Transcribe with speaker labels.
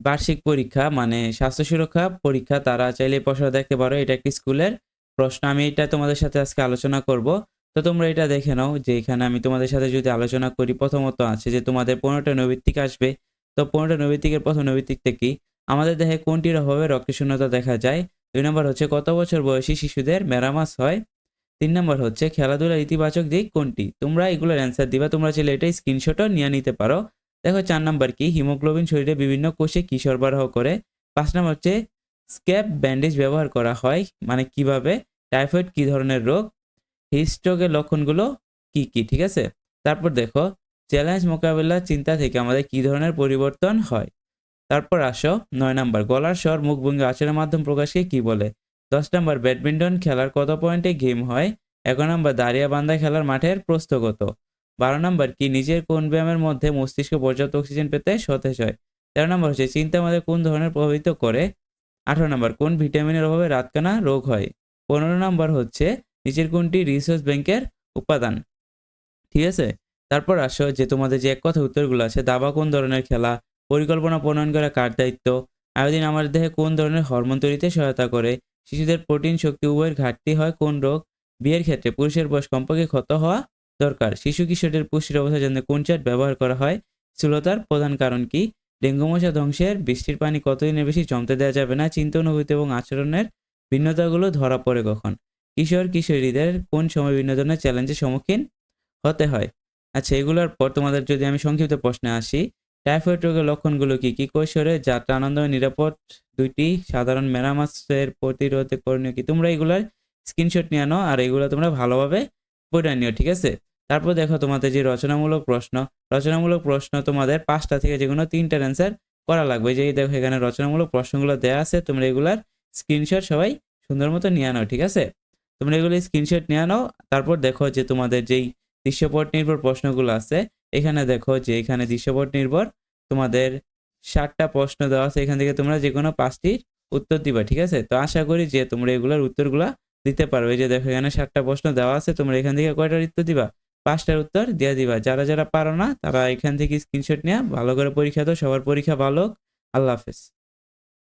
Speaker 1: বার্ষিক পরীক্ষা মানে স্বাস্থ্য সুরক্ষা পরীক্ষা, তারা চাইলে প্রশ্ন দেখতে পারো। এটা একটি স্কুলের প্রশ্ন। আমি এটা তোমাদের সাথে আজকে আলোচনা করব। তো তোমরা এটা দেখে নাও যে এখানে আমি তোমাদের সাথে যদি আলোচনা করি, প্রথমত আছে যে তোমাদের পনেরোটা নৈবিত্তিক আসবে। তো পনেরোটা নৈবিত্তিকের প্রথম নৈবিত্তিকটা কি? আমাদের দেহে কোনটির অভাবে রক্তশূন্যতা দেখা যায়? দুই নম্বর হচ্ছে কত বছর বয়সী শিশুদের মেরামাস হয়? তিন নম্বর হচ্ছে খেলাধুলার ইতিবাচক দিক কোনটি? তোমরা এগুলোর অ্যান্সার দিবা। তোমরা চাইলে এটাই স্ক্রিনশটও নিয়ে নিতে পারো। দেখো চার নম্বর কি? হিমোগ্লোবিন শরীরে বিভিন্ন কোষে কি সরবরাহ করে। পাঁচ নম্বর হচ্ছে স্ক্যাব ব্যান্ডেজ ব্যবহার করা হয় মানে কীভাবে? টাইফয়েড কি ধরনের রোগ? হিস্ট্রোকের লক্ষণগুলো কি কি? ঠিক আছে? তারপর দেখো, চ্যালেঞ্জ মোকাবেলা চিন্তা থেকে আমাদের কি ধরনের পরিবর্তন হয়? তারপর আসো নয় নম্বর, গলার স্বর, মুখভঙ্গি, আচরণের মাধ্যম প্রকাশকে কি বলে? দশ নম্বর, ব্যাডমিন্টন খেলার কত পয়েন্টে গেম হয়? এগারো নম্বর, দাঁড়িয়া বান্ধা খেলার মাঠের প্রস্থ কত বারো নম্বর, কি নিজের কোন ব্যায়ামের মধ্যে মস্তিষ্ক পর্যাপ্ত অক্সিজেন পেতে সতেজ হয়? তেরো নম্বর হচ্ছে, চিন্তা আমাদের কোন ধরনের প্রভাবিত করে? আঠারো নম্বর, কোন ভিটামিনের অভাবে রাতকানা রোগ হয়? পনেরো নম্বর হচ্ছে, নিচের কোনটি রিসার্চ ব্যাংকের উপাদান? ঠিক আছে? তারপর আসো যে তোমাদের যে এক কথা উত্তরগুলো আছে, দাবা কোন ধরনের খেলা? পরিকল্পনা প্রণয়ন করা কার দায়িত্ব? আয়োদিন আমাদের দেহে কোন ধরনের হরমোন তৈরিতে সহায়তা করে? শিশুদের প্রোটিন শক্তি উভয়ের ঘাটতি হয় কোন রোগ? বিয়ের ক্ষেত্রে পুরুষের বয়স কমপক্ষে ক্ষত হওয়া দরকার। শিশু কিশোরের পুষ্টির অবস্থা জানতে কোন চাট ব্যবহার করা হয়? স্থূলতার প্রধান কারণ কি? ডেঙ্গু মশা ধ্বংসের বৃষ্টির পানি কতদিনের বেশি জমতে দেওয়া যাবে না? চিন্তা, অনুভূতি এবং আচরণের ভিন্নতাগুলো ধরা পড়ে কখন? কিশোর, কিশোরীদের কোন সময় বিভিন্ন ধরনের চ্যালেঞ্জের সম্মুখীন হতে হয়? আচ্ছা এগুলোর পর তোমাদের যদি আমি সংক্ষিপ্ত প্রশ্নে আসি, টাইফয়েড রোগের লক্ষণগুলো কি কি কৈশোরে, যাত্রা, আনন্দ নিরাপদ দুইটি সাধারণ মেরামাসের প্রতিরোধে করণীয় কি? তোমরা এগুলার স্ক্রিনশট নিয়ে আনো আর এগুলো তোমরা ভালোভাবে পড়ে নিও, ঠিক আছে? তারপর দেখো তোমাদের যে রচনামূলক প্রশ্ন রচনামূলক প্রশ্ন তোমাদের পাঁচটা থেকে যে কোনো তিনটার অ্যান্সার করা লাগবে। যে এই দেখো এখানে রচনামূলক প্রশ্নগুলো দেওয়া আছে, তোমরা এগুলার স্ক্রিনশট সবাই সুন্দর মতো নিয়ে আনো ঠিক আছে? তোমরা এগুলো স্ক্রিনশট নিয়ে আনো তারপর দেখো যে তোমাদের যেই দৃশ্যপট নির্ভর প্রশ্নগুলো আছে, এখানে দেখো যে এখানে দৃশ্যপট নির্ভর তোমাদের ষাটটা প্রশ্ন দেওয়া আছে, এখান থেকে তোমরা যে কোনো পাঁচটির উত্তর দিবা, ঠিক আছে? তো আশা করি যে তোমরা এগুলোর উত্তরগুলা দিতে পারবে। যে দেখো এখানে ষাটটা প্রশ্ন দেওয়া আছে, তোমরা এখান থেকে কয়টার উত্তর দিবা? পাঁচটার উত্তর দিয়ে দিবা যারা যারা পারো না, তারা এখান থেকে স্ক্রিনশট নিয়ে, ভালো করে পরীক্ষা দাও, সবার পরীক্ষা ভালো। আল্লাহ হাফেজ